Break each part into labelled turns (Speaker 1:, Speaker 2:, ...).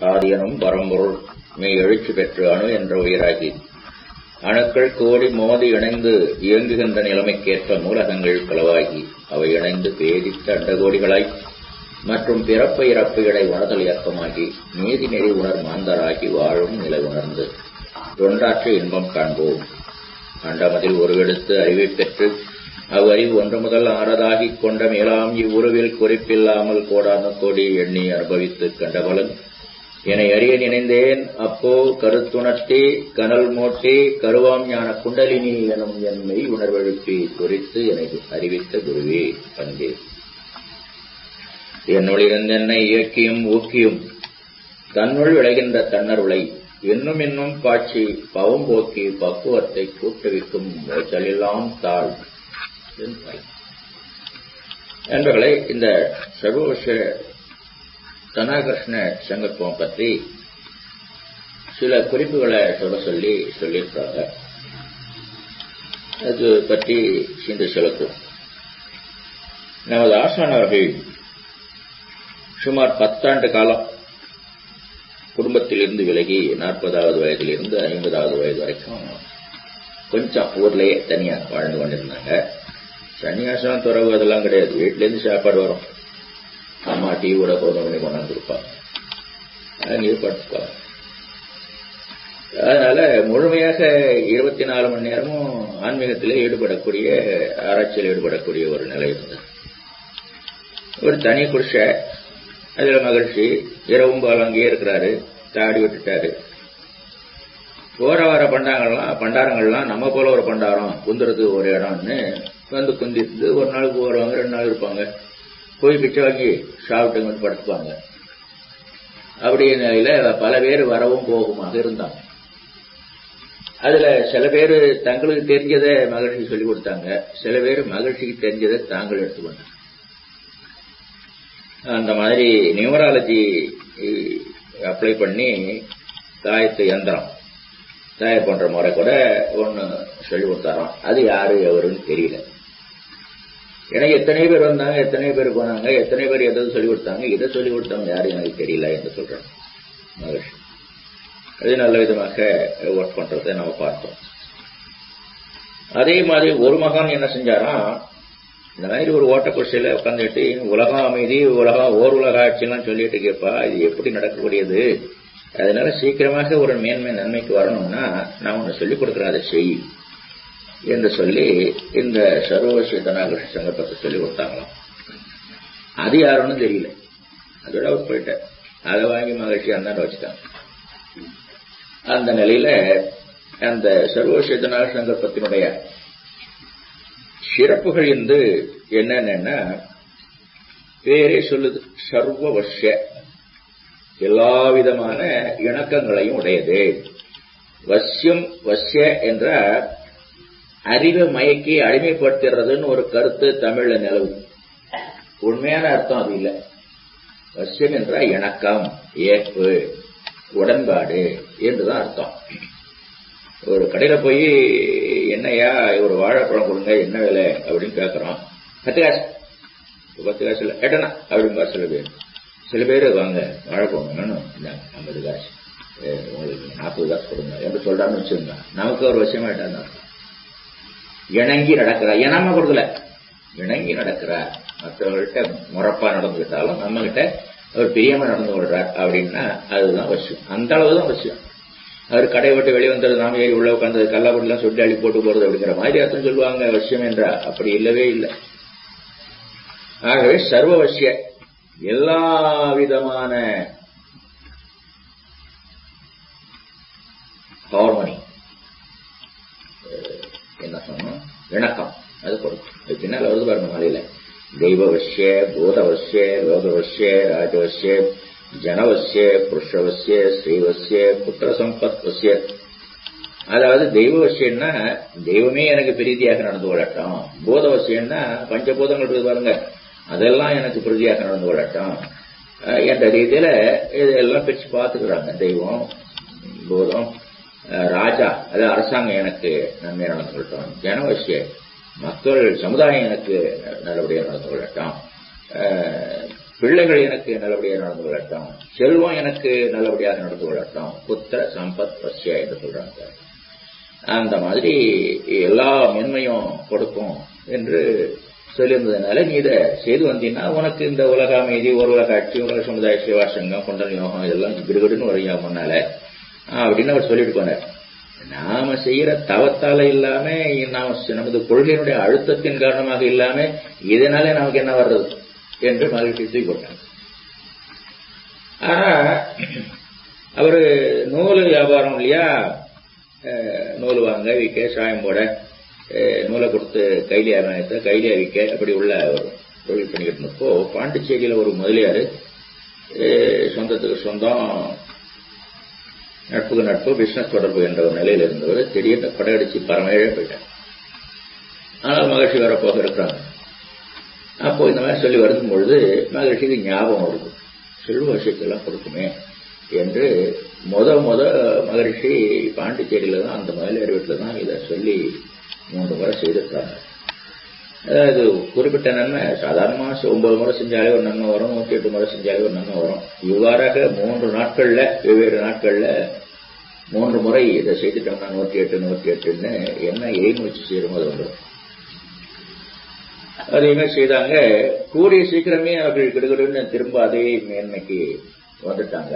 Speaker 1: ஆதியனும் பரம்பொருள் மெய் எழுச்சி பெற்று அணு என்ற உயிராகி. அணுக்கள் கோடி மோதி இணைந்து இயங்குகின்ற நிலைமைக்கேற்ப நூலகங்கள் களவாகி அவை இணைந்து பேதித்த அண்டகோடிகளாய் மற்றும் பிறப்பு இறப்பு இடை உணர்தல் இயக்கமாகி நீதி நெறி உணர் மாந்தராகி வாழும் நிலை உணர்ந்து. தொண்டாற்று இன்பம் காண்போம். அண்டமதில் உருவெடுத்து அறிவை பெற்று அவ்வறிவு ஒன்று முதல் ஆறதாகிக் கொண்ட மேலாம் இவ்வுருவில் குறிப்பில்லாமல் கோடான கோடி எண்ணி அனுபவித்துக் கண்டவளன் என அறிய நினைந்தேன். அப்போ கருத்துணர்த்தி கனல் மூட்டி கருவாம் ஞான குண்டலினி எனும் என் மெய் உணர்வெழுப்பி குறித்து எனக்கு அறிவித்த குருவே பண்பே என்னுளிருந்து என்னை இயக்கியும் ஊக்கியும் தன்னுள் விளைகின்ற தன்னருளை இன்னும் இன்னும் காட்சி பவம் போக்கி பக்குவத்தை கூட்டுவிக்கும் மோச்சலெல்லாம் தாழ் என்பர்களை இந்த சர்வவச தனாகிருஷ்ண சங்கத்துவம் பற்றி சில குறிப்புகளை சொல்ல சொல்லி சொல்லியிருக்காங்க. அது பற்றி சிந்து செலுத்தும். நமது ஆசானவர்கள் சுமார் பத்தாண்டு காலம் குடும்பத்திலிருந்து விலகி நாற்பதாவது வயதிலிருந்து ஐம்பதாவது வயது வரைக்கும் கொஞ்சம் ஊர்லயே தனியா வாழ்ந்து கொண்டிருந்தாங்க. சன்னியாசம் துறவு அதெல்லாம் கிடையாது. வீட்டிலேருந்து சாப்பாடு வரும். அம்மா டீ கூட கொண்டு பண்ணி கொண்டாந்து கொடுப்பாங்க அங்கேயே படுத்துப்பாங்க அதனால முழுமையாக இருபத்தி நாலு மணி நேரமும் ஆன்மீகத்தில் ஈடுபடக்கூடிய ஆராய்ச்சியில் ஈடுபடக்கூடிய ஒரு நிலை இருந்தது ஒரு தனி புருஷ அதுல மகிழ்ச்சி இரவும் பால் அங்கேயே இருக்கிறாரு தாடி விட்டுட்டாரு. போற வர பண்டாங்கள்லாம் பண்டாரங்கள்லாம் நம்ம போல ஒரு பண்டாரம் குந்துறதுக்கு ஒரு இடம்னு வந்து குந்திட்டு ஒரு நாளுக்கு வருவாங்க ரெண்டு நாள் இருப்பாங்க. போய் பிச்சை வாங்கி சாப்பிட்டுங்கன்னு படுத்துவாங்க. படுத்துப்பாங்க அப்படி நிலையில பல பேர் வரவும் போகுமாக இருந்தாங்க. அதுல சில பேர் தங்களுக்கு தெரிஞ்சதை மகிழ்ச்சி சொல்லி கொடுத்தாங்க. சில பேர் மகிழ்ச்சிக்கு தெரிஞ்சதை தாங்கள் எடுத்துக்கொண்டாங்க அந்த மாதிரி நியூமராலஜி அப்ளை பண்ணி தாயத்து எந்திரம் தாய பண்ற முறை கூட ஒன்று சொல்லி கொடுத்தாராம். அது யாரு எவருன்னு தெரியல. ஏன்னா எத்தனை பேர் வந்தாங்க எத்தனை பேர் போனாங்க எத்தனை பேர் எதாவது சொல்லி கொடுத்தாங்க. இதை சொல்லி கொடுத்தவங்க யாரும் எனக்கு தெரியல என்று சொல்றாங்க. மகிழ்ச்சி அது நல்ல விதமாக ஒர்க் பண்றதை நம்ம பார்த்தோம். அதே மாதிரி ஒரு மகான் என்ன செஞ்சாராம் இந்த மாதிரி ஒரு ஓட்ட குடிசையில உட்காந்துட்டு உலகம் அமைதி உலகம் ஓர் உலக ஆட்சியெல்லாம் சொல்லிட்டு கேப்பா இது எப்படி நடக்கக்கூடியது? அதனால சீக்கிரமாக ஒரு மேன்மை நன்மைக்கு வரணும்னா நான் ஒன்று சொல்லிக் கொடுக்குறேன் அதை செய். என்று சொல்லி இந்த சர்வஸ்வ தனாகிருஷ்ண சங்கத்தை சொல்லி கொடுத்தாங்களாம். அது யாருன்னு தெரியல. அதோட அவர் போயிட்டார். அதை வாங்கி மகிழ்ச்சி அந்தாண்ட வச்சுட்டாங்க. அந்த நிலையில அந்த சர்வஸ்வ தனாகிருஷ்ண சங்கத்தினுடைய சிறப்புகள் வந்து என்னன்னா பேரே சொல்லுது சர்வ வர்ஷ எல்லா விதமான இணக்கங்களையும் உடையது. வசியம் வசிய என்ற அறிவை மயக்கி அடிமைப்படுத்துறதுன்னு ஒரு கருத்து தமிழ்ல நிலவு உண்மையான அர்த்தம் அது இல்லை. வசியம் என்றால் இணக்கம் ஏற்பு உடன்பாடு என்றுதான் அர்த்தம். ஒரு கடையில போய் என்னையா ஒரு வாழைப்பழம் கொடுங்க என்ன விலை அப்படின்னு கேட்கறோம் பத்து காசு. பத்து காசு இல்லை. எட்டனா? அப்படின்பா சில பேர். சில பேர் வாங்க வாழைப்பழம் வேணும் ஐம்பது காசு. உங்களுக்கு நாற்பது காசு கொடுங்க. என்று சொல்றான்னு வச்சுக்கோங்க. நமக்கு ஒரு விஷயமாயிட்டாங்க இணங்கி நடக்கிறா இனமா கொடுக்கல இணங்கி நடக்கிறா மற்றவர்கள்ட்ட முறப்பா நடந்துகிட்டாலும் நம்ம கிட்ட அவர் பிரியாம நடந்து கொள்றார் அப்படின்னா அதுதான் விஷயம் அந்த அளவு தான் விஷயம் அவர் கடை விட்டு வெளியே வந்தது நாம ஏறி உள்ள உட்காந்து கல்லாப்பட்டிலாம் சுட்டி அள்ளி போட்டு போறது அப்படிங்கிற மாதிரி அர்த்தம் சொல்லுவாங்க. விஷயம் என்றா அப்படி இல்லவே இல்லை. ஆகவே சர்வ வசிய எல்லா விதமான ஹார்மனி என்ன சொன்னோம் இணக்கம். அது கொடுக்கும். அது பின்னால் வருது பாருங்க மலையில. தெய்வவசிய பூதவசிய லோகவசிய ராஜவசிய ஜனவசிய புருஷவசிய ஸ்ரீவசிய புத்திர சம்பத்வசிய அதாவது தெய்வவசியம்னா தெய்வமே எனக்கு பிரீதியாக நடந்து கொள்ளட்டும். பூதவசியம்னா பஞ்சபூதங்கள் இருக்குது பாருங்க. அதெல்லாம் எனக்கு பிரீதியாக நடந்து கொள்ளட்டும். என்ற ரீதியில இதெல்லாம் பிரிச்சு பார்த்துக்கிறாங்க தெய்வம் பூதம். ராஜா அது அரசாங்கம் எனக்கு நன்மை நடந்து கொள்ளட்டும் ஜனவசிய மக்கள் சமுதாயம் எனக்கு நல்லபடியாக நடந்து கொள்ளட்டும் பிள்ளைகள் எனக்கு நல்லபடியாக நடந்து கொள்ளட்டும் செல்வம் எனக்கு நல்லபடியாக நடந்து கொள்ளட்டும் புத்திர சம்பத் பசியா என்று சொல்றாங்க. அந்த மாதிரி எல்லா மென்மையும் கொடுக்கும் என்று சொல்லியிருந்ததுனால நீ இதை செய்து வந்தீங்கன்னா உனக்கு இந்த உலக அமைதி ஒரு உலக ஆட்சி உலக சமுதாய சேவா சங்கம் கொண்டல் யோகம் இதெல்லாம் கிடுகிடுன்னு வரையும் முன்னால. அப்படின்னு அவர் சொல்லிட்டு போனார். நாம செய்யற தவத்தால இல்லாம நாம் நமது கொள்கையினுடைய அழுத்தத்தின் காரணமாக இல்லாம இதனால நமக்கு என்ன வர்றது? என்று மகிழ்ச்சி போட்டார். ஆனா அவரு நூல் வியாபாரம் இல்லையா? நூல் வாங்க விற்க சாயம் போட நூலை கொடுத்து கைலி வாங்கத்த கைலியா விற்க அப்படி உள்ள ஒரு தொழில் பண்ணிக்கிட்டு இருந்தப்போ பாண்டிச்சேரியில ஒரு முதலியார் சொந்தத்துக்கு சொந்தம் நட்புக்கு நட்பு பிசினஸ் தொடர்பு என்ற ஒரு நிலையில் இருந்தவர் திடீர்னு படையடிச்சு பரமேழ போயிட்டார். ஆனால் மகிழ்ச்சி வரப்போக இருக்கிறாங்க. அப்போ இந்த மாதிரி சொல்லி வருதும் பொழுது மகிழ்ச்சிக்கு ஞாபகம் வருது. செல்வ விஷயத்தெல்லாம் கொடுக்குமே என்று முத முத மகிழ்ச்சி பாண்டிச்சேரியில தான் அந்த மயிலேறு வீட்டில் தான் இதை சொல்லி மூன்று முறை செய்திருக்காங்க. அதாவது குறிப்பிட்ட நன்மை சாதாரணமாக ஒன்பது முறை செஞ்சாலே ஒரு நன்மை வரும் நூற்றி எட்டு முறை செஞ்சாலே ஒரு நன்மை வரும். இவ்வாறாக மூன்று நாட்கள்ல வெவ்வேறு நாட்கள்ல மூன்று முறை இதை செய்துட்டோம்னா நூற்றி எட்டு நூற்றி எட்டுன்னு என்ன எய்ம் வச்சு செய்யறோமோ அது வந்துடும் அதையுமே செய்தாங்க கூடிய சீக்கிரமே அவர்கள் கிடுகிடுன்னு திரும்ப அதே மேன்மைக்கு வந்துட்டாங்க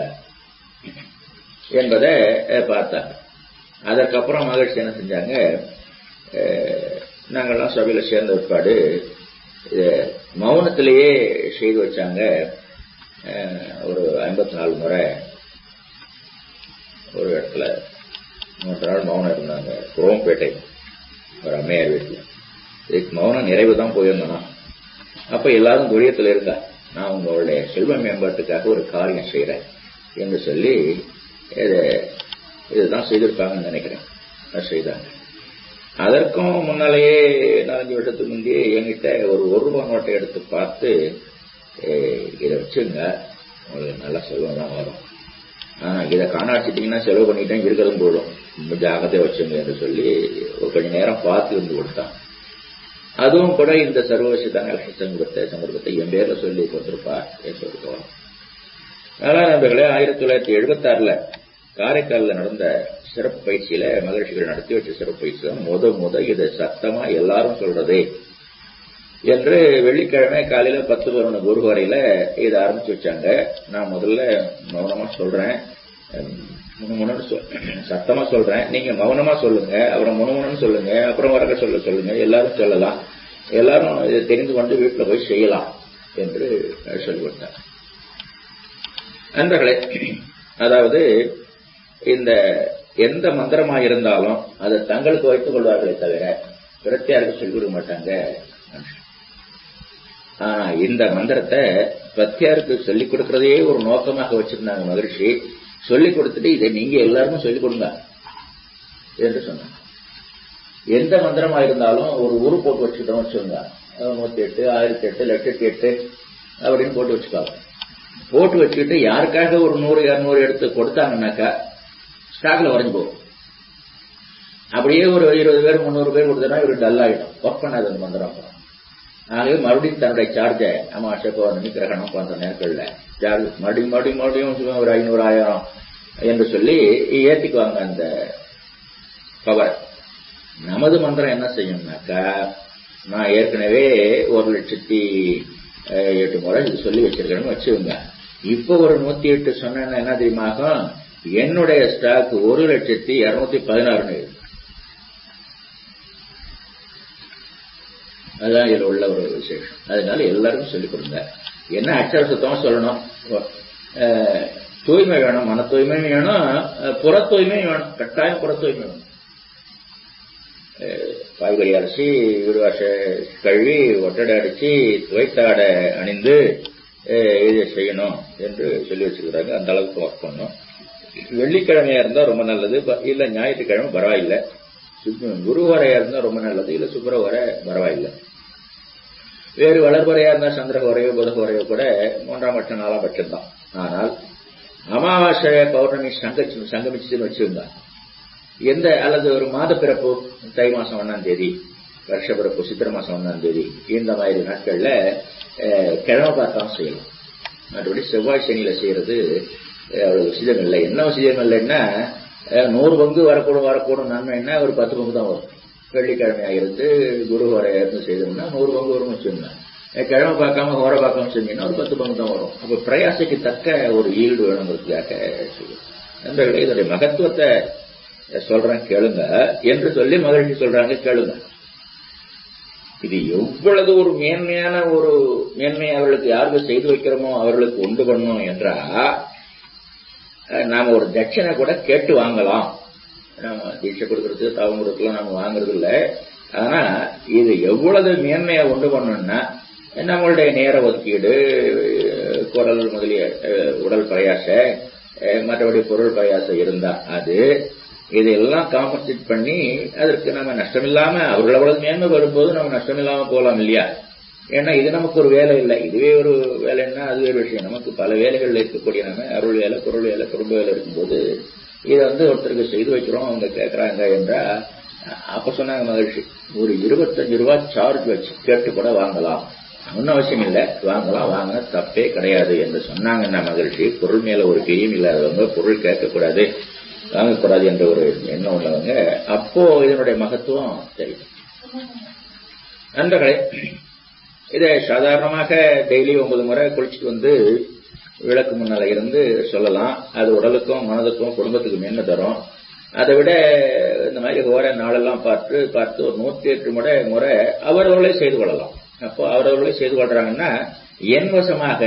Speaker 1: என்பதை பார்த்தாங்க. அதற்கப்புறம் மகிழ்ச்சி என்ன செஞ்சாங்க நாங்கள்லாம் சபையில் சேர்ந்த பிற்பாடு மௌனத்திலேயே செய்து வச்சாங்க. ஒரு ஐம்பத்தி நாலு முறை ஒரு இடத்துல மூன்று நாள் மௌனம் இருந்தாங்க. குரோம்பேட்டை ஒரு அம்மையார் வீட்டில். இதுக்கு மௌனம் நிறைவு தான் போயிருந்தோம். அப்ப எல்லாரும் துரியத்தில் இருந்தா. நான் உங்களுடைய செல்வ மேம்பாட்டுக்காக ஒரு காரியம் செய்யறேன் என்று சொல்லி இதை இதுதான் செய்திருப்பாங்கன்னு நினைக்கிறேன். செய்தாங்க. அதற்கும் முன்னாலேயே நாலஞ்சு வருஷத்துக்கு முந்தையே என்கிட்ட ஒரு ஒரு ரூபாய் நோட்டை எடுத்து பார்த்து இதை வச்சுங்க. உங்களுக்கு நல்ல செலவு தான் வரும். ஆனா இதை காணாச்சிட்டிங்கன்னா செலவு பண்ணிட்டேன் இருக்கிறதும் போடும் ஜாகத்தை வச்சுங்க என்று சொல்லி ஒரு கொஞ்ச நேரம் பார்த்து இருந்து கொடுத்தான். அதுவும் கூட இந்த சர்வசிதான சங்கத்தை சங்கத்தை என் பேர்ல சொல்லி கொடுத்துருப்பா என்று சொல்லிக்குவோம் அதனால் நண்பர்களே ஆயிரத்தி தொள்ளாயிரத்தி எழுபத்தி ஆறுல காரைக்காலில் நடந்த சிறப்பு பயிற்சியில மகிழ்ச்சிகள் நடத்தி வச்ச சிறப்பு பயிற்சி தான் முத முத இதை சத்தமா எல்லாரும் சொல்றதே என்று வெள்ளிக்கிழமை காலையில பத்து பதினொன்று குரு வரையில இதை ஆரம்பிச்சு வச்சாங்க. நான் முதல்ல மௌனமா சொல்றேன். சொல் சத்தமா சொல்றேன். நீங்க மௌனமா சொல்லுங்க அப்புறம் முணுமுணுன்னு சொல்லுங்க அப்புறம் வரக்க சொல்ல சொல்லுங்க எல்லாரும் சொல்லலாம். எல்லாரும் இதை தெரிந்து கொண்டு வீட்டில் போய் செய்யலாம் என்று சொல்லி கொடுத்தாங்க நண்பர்களே அதாவது இந்த எந்த மந்திரமா இருந்தாலும் அதை தங்களுக்கு வைத்துக் கொள்வார்களே தவிர பிரத்தியாருக்கு சொல்லிக் கொடுக்க மாட்டாங்க. ஆனா இந்த மந்திரத்தை பிரத்தியாருக்கு சொல்லிக் கொடுக்கறதே ஒரு நோக்கமாக வச்சிருந்தாங்க மகிழ்ச்சி சொல்லிக் கொடுத்துட்டு இதை நீங்க எல்லாருக்கும் சொல்லிக் கொடுங்க என்று சொன்னாங்க. எந்த மந்திரமா இருந்தாலும் ஒரு உரு போட்டு வச்சுட்டோம் வச்சுக்கோங்க. நூத்தி எட்டு ஆயிரத்தி எட்டு லட்சத்தி எட்டு அப்படின்னு போட்டு வச்சுக்காங்க. போட்டு வச்சுக்கிட்டு யாருக்காக ஒரு நூறு இரநூறு எடுத்து கொடுத்தாங்கன்னாக்கா ஸ்டாக்ல உறைஞ்சு போகும். அப்படியே ஒரு இருபது பேர் முந்நூறு பேர் கொடுத்தனா இவர் டல் ஆகிடும் ஒர்க் பண்ணாது அந்த மந்திரம் ஆகவே மறுபடியும் தன்னுடைய சார்ஜை அமாவாசை பௌர்ணமி கிரகணம் போன்ற நேரங்களில். சார்ஜ் மறுபடியும் மறுபடியும் மறுபடியும் ஒரு ஐநூறு ஆயிரம் என்று சொல்லி ஏற்றிக்குவாங்க அந்த பவர் நமது மந்திரம் என்ன செய்யும்னாக்கா நான் ஏற்கனவே ஒரு லட்சத்தி எட்டு முறை இது சொல்லி வச்சிருக்கேன்னு வச்சுக்கோங்க. இப்போ ஒரு நூத்தி எட்டு சொன்ன என்ன தெரியுமா ஆகும்? என்னுடைய ஸ்டாக் ஒரு லட்சத்தி இருநூத்தி பதினாறுன்னு அதுதான் இதில் உள்ள ஒரு விசேஷம். அதனால எல்லாருக்கும் சொல்லிக் கொடுங்க. என்ன அச்சர சொல்லணும்? தூய்மை வேணும் மன தூய்மை வேணும் புற தூய்மை வேணும் கட்டாயம் புற தூய்மை வேணும் காய்கறி அரிசி வீடுவாச கழுவி ஒட்டடை அடிச்சு துவைத்தாடை அணிந்து இதை செய்யணும் என்று சொல்லி வச்சுக்கிறாங்க அந்த அளவுக்கு ஒர்க் பண்ணும். வெள்ளிக்கிழமையா இருந்தா ரொம்ப நல்லது. இல்ல ஞாயிற்றுக்கிழமை பரவாயில்லை. குருவரையா இருந்தா ரொம்ப நல்லது. இல்ல சுக்கரவரை பரவாயில்லை. வேறு வளர்வரையா இருந்தா சந்திரகோரையோ புதகோரையோ கூட மூன்றாம் பட்சம் நாலாம் பட்சம் தான் ஆனால் அமாவாசை பௌர்ணமி சங்க சங்கமிச்சுன்னு வச்சிருந்தா எந்த அல்லது ஒரு மாத பிறப்பு தை மாசம் ஒன்னாம் தேதி வருஷ பிறப்பு சித்திர மாசம் ஒன்னாம் தேதி இந்த மாதிரி நாட்கள்ல கிழமை பார்த்தாலும் செய்யலாம். மற்றபடி செவ்வாய் சனியில செய்யறது அஹ், அவ்வளவு உசிதம் இல்லை என்ன விஷயம் இல்லைன்னா நூறு பங்கு வரக்கூடும் வரக்கூடும். நன்மைன்னா ஒரு பத்து பங்கு தான் வரும். வெள்ளிக்கிழமையாக இருந்து குரு வரைய இருந்து செய்தோம்னா நூறு பங்கு வரும்னு வச்சுருந்தேன் கிழமை பார்க்காம ஹோரை பார்க்காம செஞ்சீங்கன்னா ஒரு பத்து பங்கு தான் வரும். அப்போ பிரயாசைக்கு தக்க ஒரு ஈல்டு வேணுங்கிறதுக்காக நண்பர்களே இதனுடைய மகத்துவத்தை சொல்றேன் கேளுங்க. என்று சொல்லி மகிழ்ச்சி சொல்றாங்க கேளுங்க. இது எவ்வளவு ஒரு மேன்மையான ஒரு மேன்மையை அவர்களுக்கு யாருக்கு செய்து வைக்கிறோமோ அவர்களுக்கு உண்டு பண்ணணும் என்றா நாம ஒரு தட்சணை கூட கேட்டு வாங்கலாம். நம்ம தீட்சை கொடுக்கறது தவம் கொடுக்கலாம் நம்ம வாங்குறது இல்லை ஆனா இது எவ்வளவு மேன்மையை உண்டு பண்ணணும்னா நம்மளுடைய நேர ஒதுக்கீடு குரல் முதலிய உடல் பிரயாச மற்றபடி பொருள் பிரயாசம் இருந்தா அது இதெல்லாம் காம்பன்சேட் பண்ணி அதற்கு நம்ம நஷ்டமில்லாம அவர்கள் அவ்வளவு மேன்மை வரும்போது நம்ம நஷ்டமில்லாம போகலாம் இல்லையா? ஏன்னா இது நமக்கு ஒரு வேலை இல்லை. இதுவே ஒரு வேலைன்னா அது ஒரு விஷயம். நமக்கு பல வேலைகளில் இருக்கக்கூடிய நம்ம அருள் வேலை பொருள் வேலை குடும்ப வேலை இருக்கும்போது இதை வந்து ஒருத்தருக்கு செய்து வைக்கிறோம். அவங்க கேட்கறாங்க என்றா அப்ப சொன்னாங்க மகிழ்ச்சி ஒரு இருபத்தஞ்சு ரூபாய் சார்ஜ் வச்சு கேட்டு கூட வாங்கலாம். ஒன்றும் அவசியம் இல்லை. வாங்கலாம். வாங்க தப்பே கிடையாது. என்று சொன்னாங்கன்னா மகிழ்ச்சி பொருள் மேல ஒரு பிரியம் இல்லாதவங்க பொருள் கேட்கக்கூடாது வாங்கக்கூடாது என்ற ஒரு எண்ணம் உள்ளவங்க அப்போ இதனுடைய மகத்துவம் தெரியும். நண்பர்களே இதை சாதாரணமாக டெய்லி ஒன்பது முறை குளிச்சுட்டு வந்து விளக்கு முன்னால இருந்து சொல்லலாம். அது உடலுக்கும் மனதுக்கும் குடும்பத்துக்கும் என்ன தரும்? அதை விட இந்த மாதிரி ஓர நாளெல்லாம் பார்த்து பார்த்து ஒரு நூத்தி எட்டு முறை முறை அவரவர்களே செய்து கொள்ளலாம். அப்போ அவரவர்களே செய்து கொள்றாங்கன்னா என் வசமாக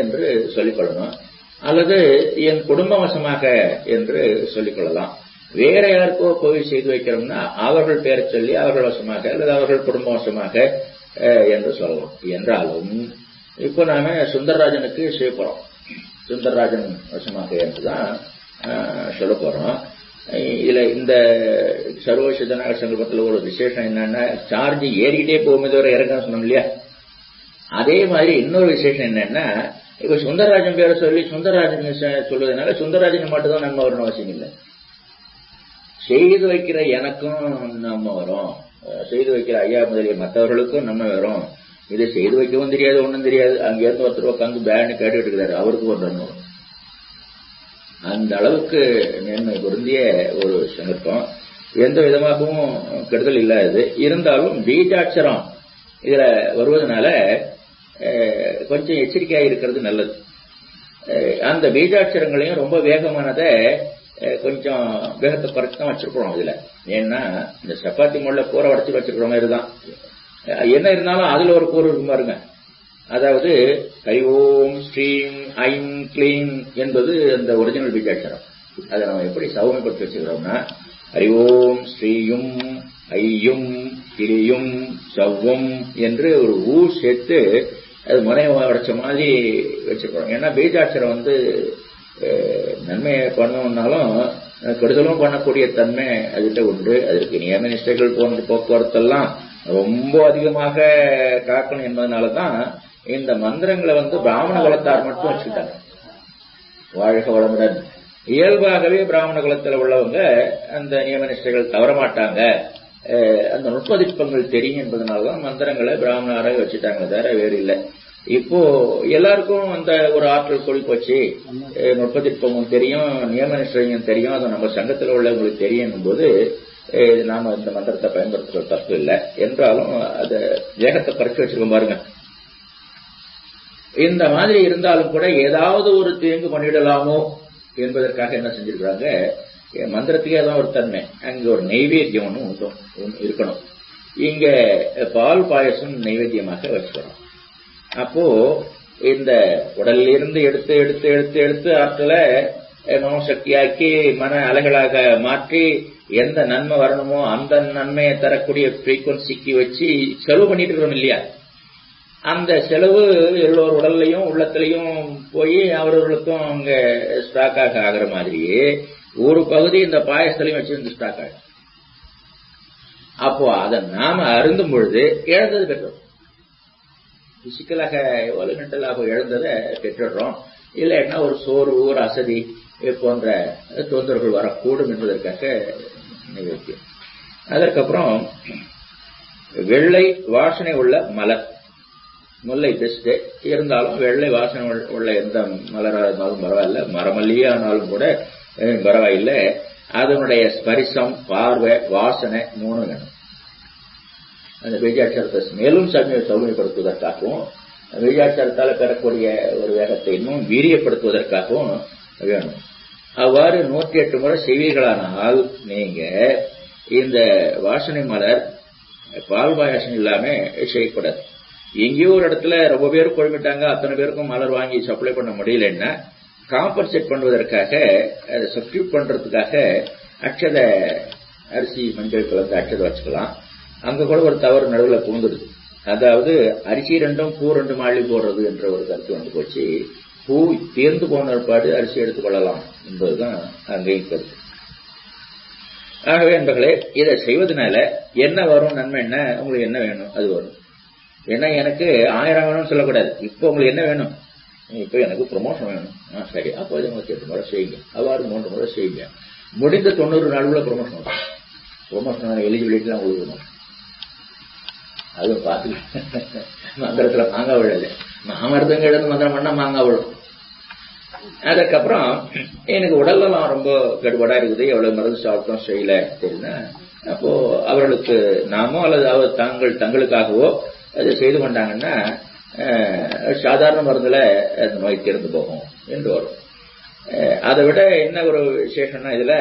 Speaker 1: என்று சொல்லிக்கொள்ளணும் அல்லது என் குடும்ப வசமாக என்று சொல்லிக் கொள்ளலாம். வேற யாருக்கோ போய் செய்து வைக்கிறோம்னா அவர்கள் பேரை சொல்லி அவர்கள் வசமாக அல்லது அவர்கள் குடும்ப வசமாக என்று சொல்லலாம். என்றாலும் இப்போ நாம சுந்தரராஜனுக்கு செய்ய போறோம் சுந்தரராஜன் வசமாக என்றுதான் சொல்ல போறோம். இதில் இந்த சர்வசிதனாக சங்கல்பத்தில் ஒரு விசேஷம் என்னன்னா சார்ஜ் ஏறிக்கிட்டே போகுமே தவிர இறங்க சொன்னோம் இல்லையா? அதே மாதிரி இன்னொரு விசேஷம் என்னன்னா இப்ப சுந்தரராஜன் பேரை சொல்லி சுந்தரராஜன் சொல்வதனால சுந்தரராஜன் மட்டும்தான் நம்ம வரணும் அவசியம் இல்லை. செய்து வைக்கிற எனக்கும் நம்ம வரும். செய்து வைக்கிற ஐயா முதலிய மற்றவர்களுக்கும் நம்ம வரும் இதை செய்து வைக்கவும் தெரியாது ஒன்றும் தெரியாது. அங்கேருந்து ஒருத்தர் உட்காந்து பேன்னு கேட்டுக்கிட்டு இருக்கிறாரு அவருக்கு ஒரு நன்மை வரும் அந்த அளவுக்கு நன்மை பொருந்திய ஒரு சங்கல்பம் எந்த விதமாகவும் கெடுதல் இல்லாதது. இருந்தாலும் பீஜாட்சரம் இதுல வருவதனால அஹ், கொஞ்சம் எச்சரிக்கையாக இருக்கிறது நல்லது. அந்த பீஜாட்சரங்களையும் ரொம்ப வேகமானதை கொஞ்சம் வேகத்தை குறைச்சு தான் வச்சிருக்கிறோம் இதுல ஏன்னா இந்த சப்பாத்தி முள்ள கூரை உடச்சி வச்சிருக்கிற மாதிரி தான். என்ன இருந்தாலும் அதுல ஒரு கூறு இருக்கும் பாருங்க. அதாவது ஹரி ஓம் ஸ்ரீம் ஐம் கிளீம் என்பது அந்த ஒரிஜினல் பீஜாட்சரம் அதை நம்ம எப்படி சௌகரியப்படுத்தி வச்சுக்கிறோம்னா ஹரி ஓம் ஸ்ரீயும் ஐயும் கிரியும் சவ்வும் என்று ஒரு ஊ சேர்த்து அது முனைய உடைச்ச மாதிரி வச்சிருக்கிறோம். ஏன்னா பீஜாட்சரம் வந்து நன்மையை பண்ணணும்னாலும் கெடுதலும் பண்ணக்கூடிய தன்மை அதுகிட்ட உண்டு. அதற்கு நியம நிஷ்டைகள் போன்ற போக்குவரத்தெல்லாம் ரொம்ப அதிகமாக காக்கணும் என்பதனால தான் இந்த மந்திரங்களை வந்து பிராமண குலத்தார் மட்டும் வச்சுக்கிட்டாங்க. வாழ்க வளமுடன். இயல்பாகவே பிராமண குலத்தில் உள்ளவங்க அந்த நியம நிஷ்டைகள் தவற மாட்டாங்க. அஹ் அந்த நுட்பதிப்பங்கள் தெரியும் என்பதனாலதான் மந்திரங்களை பிராமணராக வச்சுட்டாங்க தவிர வேறு இல்லை இப்போ எல்லாருக்கும் அந்த ஒரு ஆற்றல் கொடி போச்சு. அஹ் நுட்பதிப்பமும் தெரியும் நியம நிஷ்டையும் தெரியும். அது நம்ம சங்கத்தில் உள்ளவங்களுக்கு தெரியும் போது நாம இந்த மந்திரத்தை பயன்படுத்துறது தப்பு இல்லை. என்றாலும் அதை வேகத்தை குறைச்சு வச்சிருக்கோம் பாருங்க. இந்த மாதிரி இருந்தாலும் கூட ஏதாவது ஒரு தீங்கு பண்ணிடலாமோ என்பதற்காக என்ன செஞ்சிருக்கிறாங்க? மந்திரத்துக்கே தான் ஒரு தன்மை. அங்க ஒரு நெய்வேத்தியம் ஒன்று உண்டு ஒண்ணு இருக்கணும். இங்க பால் பாயசம் நைவேத்தியமாக வச்சுக்கிறோம் அப்போ இந்த உடல்ல இருந்து எடுத்து எடுத்து எடுத்து எடுத்து ஆற்றலை நோ சக்தியாக்கி மன அலைகளாக மாற்றி எந்த நன்மை வரணுமோ அந்த நன்மையை தரக்கூடிய ஃப்ரீக்குவன்சிக்கு வச்சு செலவு பண்ணிட்டு இருக்கிறோம் இல்லையா? அந்த செலவு எல்லோர் உடல்லையும் உள்ளத்திலையும் போய் அவரவர்களுக்கும் அங்க ஸ்டாக் ஆக ஆகிற மாதிரியே ஒரு பகுதி இந்த பாயசத்திலையும் வச்சிருந்து ஸ்டாக் ஆகும் அப்போ அதை நாம அருந்தும் பொழுது இழந்தது பெற்றோம். பிசிக்கலாக எவ்வளவு மென்டலாக இழந்ததை பெற்றுடுறோம். இல்லைன்னா ஒரு சோர்வு ஒரு அசதி போன்ற தொந்தரவுகள் வரக்கூடும் என்பதற்காக நிகழ்ச்சி அதற்கப்புறம் வெள்ளை வாசனை உள்ள மலர். முல்லை பெஸ்ட் இருந்தாலும் வெள்ளை வாசனை உள்ள- எந்த மலராக இருந்தாலும் பரவாயில்ல. மரமல்லியே ஆனாலும் கூட பரவாயில்லை. அதனுடைய ஸ்பரிசம் பார்வை வாசனை மூணு வேணும். அந்த பீஜாட்சரத்தை மேலும் சமய சௌகரியப்படுத்துவதற்காகவும் வேஜாச்சாரத்தால் பெறக்கூடிய ஒரு வேகத்தை இன்னும் வீரியப்படுத்துவதற்காகவும் வேணும். அவ்வாறு நூற்றி எட்டு முறை செய்வீர்களானால் நீங்க இந்த வாசனை மலர் பால் பாயாசம் இல்லாம செய்யக்கூடாது. எங்கேயோ ஒரு இடத்துல ரொம்ப பேர் குழம்பிட்டாங்க அத்தனை பேருக்கும் மலர் வாங்கி சப்ளை பண்ண முடியலன்னா காம்பன்சேட் பண்ணுவதற்காக அதை சப்ஸ்டியூட் பண்றதுக்காக அக்ஷத அரிசி மஞ்சள் கலந்து அச்சதை வச்சுக்கலாம். அங்க கூட ஒரு தவறு நடுவில் பூந்துடுது அதாவது அரிசி ரெண்டும் பூ ரெண்டும் மாழி போடுறது என்ற ஒரு கருத்து வந்து போச்சு. பூ தீர்ந்து போன பாடு அரிசி எடுத்துக்கொள்ளலாம் என்பதுதான் அங்கேயும் கருத்து. ஆகவே என்பர்களே இதை செய்வதனால என்ன வரும் நன்மை என்ன உங்களுக்கு என்ன வேணும் அது வரும். ஏன்னா எனக்கு ஆயிரம் வேணும்னு சொல்லக்கூடாது. இப்போ உங்களுக்கு என்ன வேணும்? இப்போ எனக்கு ப்ரொமோஷன் வேணும். ஆ சரி அப்போ இதை நூற்றி எட்டு முறை செய்யுங்க. அவ்வாறு மூன்று முறை செய்யுங்க. முடிந்த தொண்ணூறு நாளுக்குள்ள ப்ரொமோஷன் வரும். ப்ரொமோஷன் எலிஜிபிலிட்டிலாம் உங்களுக்கு அதுவும் பார்த்து மந்திரத்துல மாங்காய் விழது. மாமரத்தங்க எழுந்து மந்திரம் பண்ணா மாங்காய் விழும். அதுக்கப்புறம் எனக்கு உடலெல்லாம் ரொம்ப கெடுபடா இருக்குது. எவ்வளவு மருந்து சாப்பிட்டோம் செய்யல அப்படின்னா அப்போ அவர்களுக்கு நாமோ அல்லது அவர் தாங்கள் தங்களுக்காகவோ அதை செய்து கொண்டாங்கன்னா சாதாரண மருந்துல அந்த நோய் தீர்ந்து போகும் என்று வரும். அதை விட என்ன ஒரு விசேஷம்னா இதுல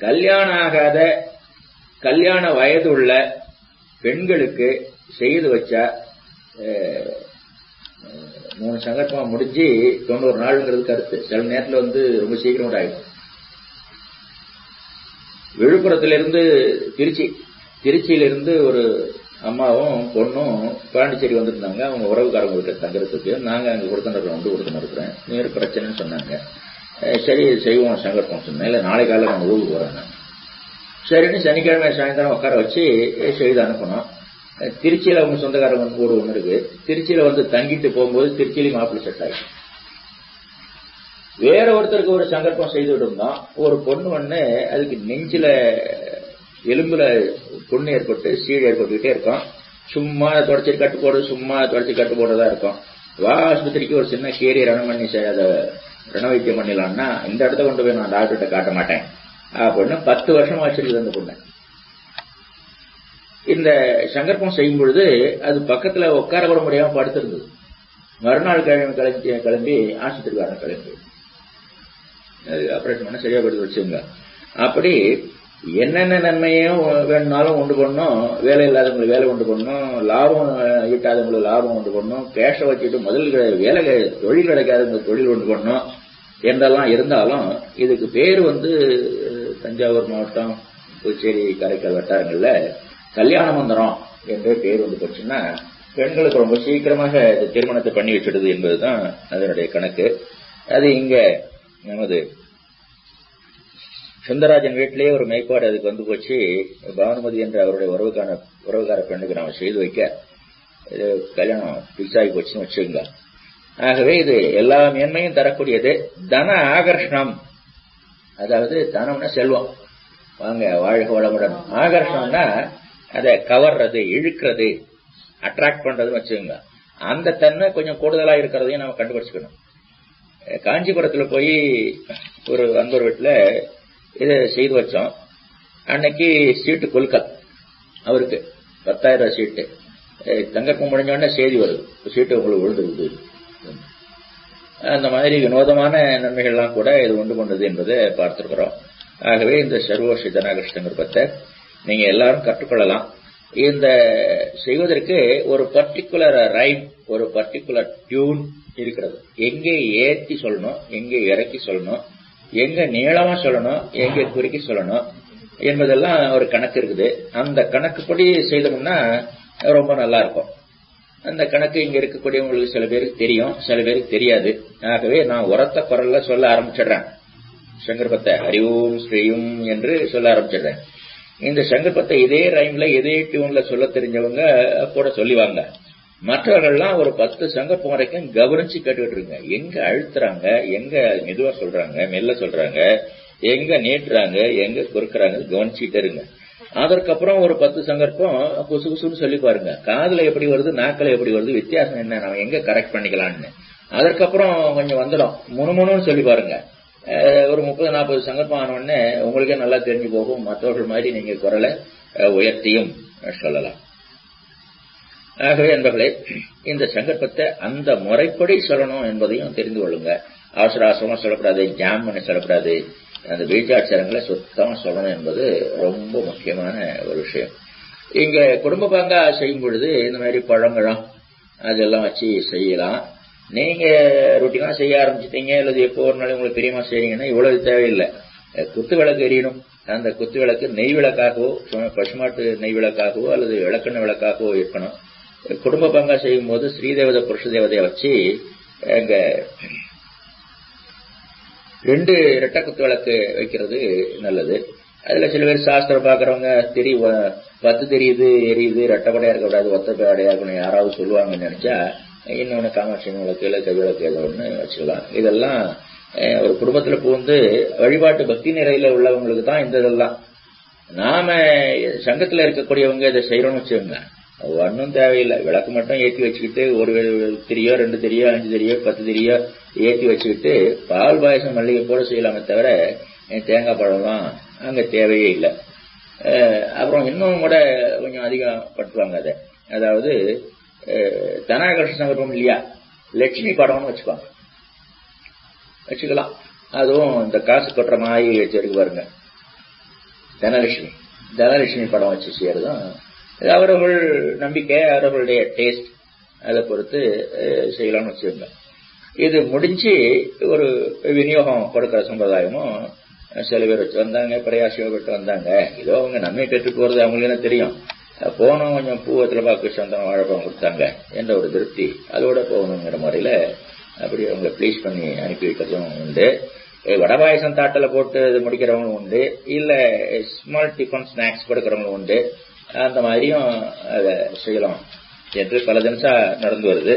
Speaker 1: கல்யாணம் ஆகாத கல்யாண வயது உள்ள பெண்களுக்கு செய்து வச்ச மூணு சங்கல்பம் முடிஞ்சு தொண்ணூறு நாளுங்கிறது கருத்து. சில நேரத்தில் வந்து ரொம்ப சீக்கிரம் ஆகிடும் விழுப்புரத்திலிருந்து திருச்சி திருச்சியிலிருந்து ஒரு அம்மாவும் பொண்ணும் பாண்டிச்சேரி வந்திருந்தாங்க. அவங்க உறவுக்காரங்க வீட்டில் தங்குறதுக்கு. நாங்கள் அங்கே கொடுத்துருக்கோம் வந்து கொடுத்துருக்குறேன் இருக்கிறேன் பிரச்சனைன்னு சொன்னாங்க. சரி செய்வோம் சங்கல்பம் சொன்னேன். இல்லை நாளை காலையில் நாங்கள் ஊருக்கு போகிறாங்க சரின்னு சனிக்கிழமை சாயந்தரம் உட்கார வச்சு செய்து அனுப்பணும். திருச்சியில அவங்க சொந்தக்காரங்க வந்து வீடு ஒன்று இருக்கு. திருச்சியில வந்து தங்கிட்டு போகும்போது திருச்சியிலையும் மாப்பிள்ளை செட் ஆயிடும். வேற ஒருத்தருக்கு ஒரு சங்கல்பம் செய்து இருந்தோம் ஒரு பொண்ணு ஒண்ணு அதுக்கு நெஞ்சில எலும்புல புண்ணு ஏற்பட்டு சீடு ஏற்பட்டுக்கிட்டே இருக்கும். சும்மா தொடச்சி கட்டு போடுறது சும்மா தொடச்சி கட்டு போடுறதா இருக்கும். வா ஆஸ்பத்திரிக்கு ஒரு சின்ன கீரி ரணம் பண்ணி அதை ரண வைத்தியம் பண்ணிடலாம்னா இந்த இடத்த கொண்டு போய் நான் டாக்டர்கிட்ட காட்ட மாட்டேன். அப்படின்னு பத்து வருஷம் வச்சிருக்குது அந்த பொண்ணு. இந்த சங்கற்பம் செய்யும் பொழுது அது பக்கத்துல உட்கார கூட முடியாம படுத்திருந்தது. மறுநாள் கிழமை கிளம்பி கிளம்பி ஆஸ்பத்திரிக்காரன் கிளம்பி. அது ஆபரேஷன் பண்ண சரியா படுத்து வச்சுங்க அப்படி என்னென்ன நன்மையும் வேணும்னாலும் உண்டு பண்ணும் வேலை இல்லாதவங்களுக்கு வேலை உண்டு பண்ணணும். லாபம் ஈட்டாதவங்களுக்கு லாபம் உண்டு பண்ணும் கேஷை வச்சுட்டு முதல் வேலை தொழில் கிடைக்காதவங்களுக்கு தொழில் உண்டு பண்ணணும். என்றெல்லாம் இருந்தாலும் இதுக்கு பேர் வந்து தஞ்சாவூர் மாவட்டம் புதுச்சேரி காரைக்கால் வட்டாரங்கள்ல கல்யாண மந்திரம் என்ற பேர் வந்து போச்சுன்னா பெண்களுக்கு ரொம்ப சீக்கிரமாக திருமணத்தை பண்ணி வச்சிடுது என்பதுதான் அதனுடைய கணக்கு. அது இங்க நமது சுந்தரராஜன் வீட்டிலேயே ஒரு மேற்பாடு அதுக்கு வந்து போச்சு. பானுமதி என்ற அவருடைய உறவுக்கான உறவுக்கார பெண்ணுக்கு நாம செய்து வைக்க இது கல்யாணம் பிக்ஸ் ஆகி போச்சுன்னு வச்சுக்கோங்க. ஆகவே இது எல்லா மேன்மையும் தரக்கூடியது. தன ஆகர்ஷணம். அதாவது தனம்னா செல்வம். வாங்க வாழ்க வளமுடன். ஆகர்ஷம்னா அதை கவர்றது இழுக்கிறது அட்ராக்ட் பண்றதுன்னு வச்சுக்கோங்க. அந்த தன்மை கொஞ்சம் கூடுதலா இருக்கிறதையும் நம்ம கண்டுபிடிச்சுக்கணும். காஞ்சிபுரத்துல போய் ஒரு அன்பர் வீட்டுல இதை செய்து வச்சோம். அன்னைக்கு சீட்டு கொல்கல் அவருக்கு பத்தாயிரம் ரூபாய் சீட்டு. அஹ் முடிஞ்சோடனே செய்தி வருது. சீட்டு உங்களுக்கு விழுந்துருது அந்த மாதிரி வினோதமான நன்மைகள்லாம் கூட இது உண்டு கொண்டது என்பதை பார்த்திருக்கிறோம். ஆகவே இந்த சர்வோஷி கிருப்பத்தை நீங்க எல்லாரும் கற்றுக்கொள்ளலாம். இந்த செய்வதற்கு ஒரு பர்டிகுலர் ரைட் ஒரு பர்டிகுலர் டியூன் இருக்கிறது. எங்கே ஏற்றி சொல்லணும் எங்கே இறக்கி சொல்லணும் எங்க நீளமா சொல்லணும் எங்க குறுக்கி சொல்லணும் என்பதெல்லாம் ஒரு கணக்கு இருக்குது. அந்த கணக்குப்படி செய்தோம்னா ரொம்ப நல்லா இருக்கும். அந்த கணக்கு இங்க இருக்கக்கூடியவங்களுக்கு சில பேருக்கு தெரியும் சில பேருக்கு தெரியாது. ஆகவே நான் உரத்த குரல்ல சொல்ல ஆரம்பிச்சிடுறேன். சங்கர்பத்தை ஹரிஓம் ஸ்ரீயும் என்று சொல்ல ஆரம்பிச்சிடுறேன். இந்த சங்கர்பத்தை இதே ரைம்ல இதே டியூன்ல சொல்ல தெரிஞ்சவங்க கூட சொல்லிவாங்க. மற்றவர்கள்லாம் ஒரு பத்து சங்கப்பம் வரைக்கும் கவனிச்சு கேட்டுக்கிட்டு இருங்க எங்க அழுத்துறாங்க? எங்க மெதுவா சொல்றாங்க? மெல்ல சொல்றாங்க? எங்க நீட்டுறாங்க? எங்க குறுக்குறாங்க கவனிச்சுட்டு இருங்க. அதற்கப்புறம் ஒரு பத்து சங்கற்பம் குசு குசுன்னு சொல்லி பாருங்க. காதுல எப்படி வருது நாக்கில் எப்படி வருது வித்தியாசம் என்ன? நம்ம எங்க கரெக்ட் பண்ணிக்கலாம்னு. அதற்கப்புறம் கொஞ்சம் வந்துடும். முணுமுணுன்னு சொல்லி பாருங்க. ஒரு முப்பது நாற்பது சங்கற்பம் ஆன உடனே உங்களுக்கே நல்லா தெரிஞ்சு போகும். மற்றவர்கள் மாதிரி நீங்க குரலை உயர்த்தியும் சொல்லலாம். ஆகவே என்பர்களே இந்த சங்கற்பத்தை அந்த முறைப்படி சொல்லணும் என்பதையும் தெரிந்து கொள்ளுங்க. அவசர அவசரமா சொல்லக்கூடாது ஜாம் பண்ணி சொல்லக்கூடாது. அந்த பீஜாட்சரங்களை சுத்தமா சொல்லணும் என்பது ரொம்ப முக்கியமான ஒரு விஷயம். இங்க குடும்ப பங்கா செய்யும் பொழுது இந்த மாதிரி பழங்கழம் அதெல்லாம் வச்சு செய்யலாம். நீங்க ரொட்டீனா செய்ய ஆரம்பிச்சிட்டீங்க அல்லது எப்போ ஒரு நாள் உங்களுக்கு பிரியமா செய்றீங்கன்னா இவ்வளவு தேவையில்லை. குத்து விளக்கு எரியணும். அந்த குத்து விளக்கு நெய் விளக்காகவோ பசுமாட்டு நெய் விளக்காகவோ அல்லது விளக்கெண்ணெய் விளக்காகவோ இருக்கணும். குடும்ப பங்கா செய்யும் போது ஸ்ரீதேவதை புருஷ தேவதையை வச்சு அங்க ரெண்டு ரெட்டை குத்து விளக்கு வைக்கிறது நல்லது. அதுல சில பேர் சாஸ்திரம் பாக்குறவங்க தெரிய வ- பத்து தெரியுது எரியுது ரெட்டை இருக்கக்கூடாது ஒத்த இருக்கணும் யாராவது சொல்லுவாங்கன்னு நினைச்சா இன்னொன்னு காமாட்சி விளக்கு இல்லை கவி விளக்கு ஏதோ ஒன்று வச்சுக்கலாம். இதெல்லாம் ஒரு குடும்பத்துல புகுந்து வழிபாட்டு பக்தி நிறையில உள்ளவங்களுக்கு தான் இந்த இதெல்லாம். நாம சங்கத்துல இருக்கக்கூடியவங்க இதை செய்யறோம்னு வச்சுக்கோங்க. ஒன்றும் தேவையில்லை. விளக்கு மட்டும் ஏற்றி வச்சுக்கிட்டு ஒரு தெரியோ ரெண்டு தெரியோ அஞ்சு தெரியோ பத்து தெரியோ ஏற்றி வச்சுக்கிட்டு பால் பாயசம் மல்லிகை போட செய்யலாமே தவிர தேங்காய் பழம்லாம் அங்கே தேவையே இல்லை. அப்புறம் இன்னும் கூட கொஞ்சம் அதிகம் படுத்துவாங்க அதை. அதாவது அஹ், தனாகர்ஷ சங்கல்பம் இல்லையா? லட்சுமி படம்னு வச்சுக்குவாங்க வச்சுக்கலாம். அதுவும் இந்த காசு கொட்டுற மாதிரி வச்சிருக்கு பாருங்க. தனலட்சுமி. தனலட்சுமி படம் வச்சு செய்யறதும் இது அவரவர்கள் நம்பிக்கை அவர்களுடைய டேஸ்ட் அதை பொறுத்து செய்யலாம்னு வச்சுருங்க இது முடிஞ்சு ஒரு விநியோகம் கொடுக்கிற சம்பிரதாயமும் சில பேர் வச்சு வந்தாங்க பிரயாசியோ விட்டு வந்தாங்க. இதோ அவங்க நன்மை பெற்று போறது அவங்களுக்கு என்ன தெரியும்? போனோம் கொஞ்சம் பூவத்தில் பார்க்க சந்தனம் வாழைப்பழம் கொடுத்தாங்க என்ற ஒரு திருப்தி. அதோட போகணுங்கிற முறையில அப்படி அவங்களை ப்ளீஸ் பண்ணி அனுப்பி வைக்கிறதும் உண்டு. வடை பாயசம் தாட்டில் போட்டு இது முடிக்கிறவங்களும் உண்டு. இல்லை ஸ்மால் டிஃபன் ஸ்நாக்ஸ் கொடுக்கறவங்களும் உண்டு. அந்த மாதிரியும் அதை செய்யலாம். என்று பல தினசா நடந்து வருது.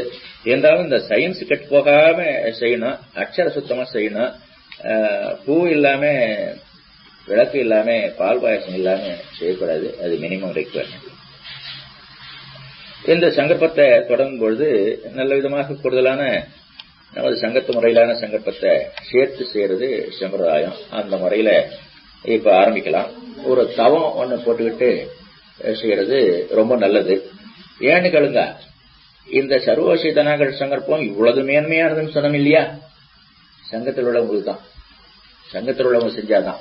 Speaker 1: இருந்தாலும் இந்த சயின்ஸ் கெட்டு போகாம செய்யணும் அக்ஷர சுத்தமா செய்யணும் பூ இல்லாம விளக்கு இல்லாம பால் பாயசம் இல்லாம செய்யக்கூடாது. அது மினிமம் ரெக்வயர்மெண்ட் இந்த சங்கற்பத்தை தொடங்கும் பொழுது நல்ல விதமாக கூடுதலான நமது சங்கத்து முறையிலான சங்கற்பத்தை சேர்த்து செய்யறது சம்பிரதாயம். அந்த முறையில இப்ப ஆரம்பிக்கலாம். ஒரு தவம் ஒண்ணு போட்டுக்கிட்டு செய்யறது ரொம்ப நல்லது. ஏன்னு கேளுங்க. இந்த சர்வசி சங்கற்பம் இவ்வளவு மேன்மையானதுன்னு சொன்னோம் இல்லையா? சங்கத்தில் உள்ளவங்களுக்கு தான். சங்கத்தில் உள்ளவங்க செஞ்சாதான்.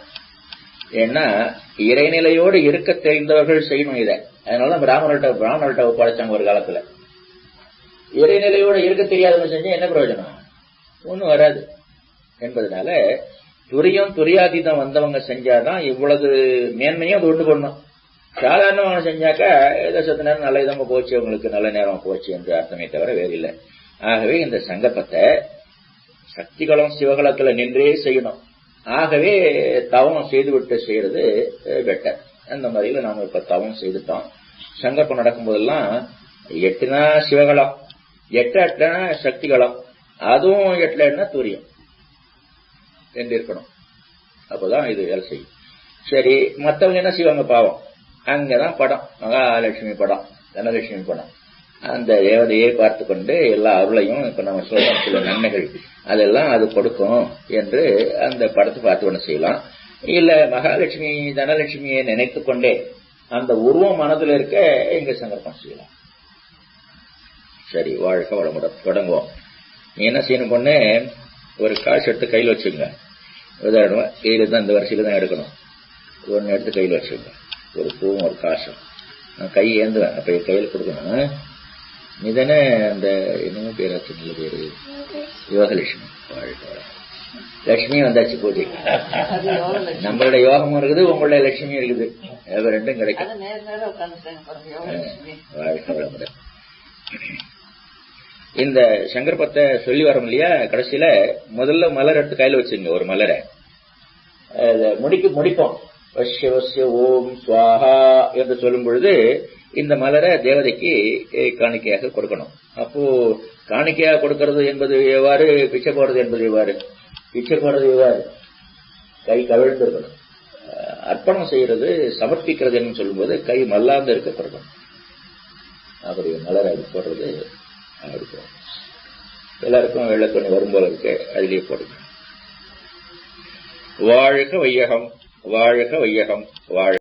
Speaker 1: ஏன்னா இறைநிலையோடு இருக்க தெரிந்தவர்கள் செய்யணும் இதை. அதனால பிராமணர்கிட்ட பிராமணர்கிட்ட ஒப்படைச்சாங்க ஒரு காலத்துல. இறைநிலையோடு இருக்க தெரியாதவங்க செஞ்சா என்ன பிரயோஜனம்? ஒண்ணும் வராது. என்பதனால துரியம் துரியாதீதம் வந்தவங்க செஞ்சாதான் இவ்வளவு மேன்மையும் அது உண்டு பண்ணும் சாதாரணமாக செஞ்சாக்கா ஏதோ சத்து நேரம் நல்ல விதமா போச்சு உங்களுக்கு நல்ல நேரம் போச்சு என்று அர்த்தமே தவிர வேறு இல்லை. ஆகவே இந்த சங்கப்பத்தை சக்திகளும் சிவகலத்துல நின்றே செய்யணும். ஆகவே தவம் செய்துவிட்டு செய்யறது பெட்டர் அந்த மாதிரியில நாம இப்ப தவம் செய்துட்டோம். சங்கப்பம் நடக்கும்போதெல்லாம் எட்டுனா சிவகலம் எட்டு எட்டுனா சக்திகளம் அதுவும் எட்டுலன்னா தூரியம் என்று இருக்கணும். அப்பதான் இது வேலை செய்யும். சரி மத்தவங்க என்ன செய்வாங்க பாவம்? அங்கதான் படம். மகாலட்சுமி படம் தனலட்சுமி படம். அந்த தேவதையை பார்த்து கொண்டு எல்லா அருளையும் இப்ப நம்ம சொல்றோம் சில நன்மைகள். அதெல்லாம் அது கொடுக்கும் என்று அந்த படத்தை பார்த்து ஒண்ணு செய்யலாம். இல்ல மகாலட்சுமி தனலட்சுமியை நினைத்து கொண்டே அந்த உருவம் மனதில் இருக்க எங்க சங்கல்பம் செய்யலாம். சரி வாழ்க்கை வளமுடன். தொடங்குவோம். நீ என்ன செய்யணும் பொண்ணு? ஒரு காசு எடுத்து கையில் வச்சுங்க உதாரணமா கையில தான் இந்த வரிசையில தான் எடுக்கணும். ஒன்னு எடுத்து கையில் வச்சுங்க ஒரு பூவும் ஒரு காசும். நான் கை ஏந்துவேன். அப்ப கையில் கொடுக்கணும். நீ தானே அந்த என்னமோ பேராச்சு நல்ல பேரு? யோகலட்சுமி. லட்சுமி வந்தாச்சு பூஜை. நம்மளோட யோகமும் இருக்குது உங்களுடைய லட்சுமி இருக்குது. அது ரெண்டும் கிடைக்கும். வாழ்க்கை வளமுடன். இந்த சங்கற்பத்தை சொல்லி வரோம் இல்லையா? கடைசியில முதல்ல மலர் எடுத்து கையில வச்சுங்க ஒரு மலரை. முடிக்கு முடிப்போம். வஷ்ய ஓம் சுவாஹா என்று சொல்லும் பொழுது இந்த மலரை தேவதைக்கு காணிக்கையாக கொடுக்கணும். அப்போ காணிக்கையாக கொடுக்கிறது என்பது எவ்வாறு பிச்சை போடுறது என்பது எவ்வாறு? பிச்சை போடுறது எவ்வாறு? கை கவிழ்ந்து இருக்கணும். அர்ப்பணம் செய்யறது சமர்ப்பிக்கிறதுன்னு சொல்லும்போது கை மல்லாந்து இருக்கப்படுறோம் அப்படி மலர் அது போடுறது எடுக்கிறோம் எல்லாருக்கும் வெள்ளத்துணி வரும்போல இருக்கு அதுலயே போடுங்க. வாழ்க வையகம். வாழ்க வையகம் வாழ்க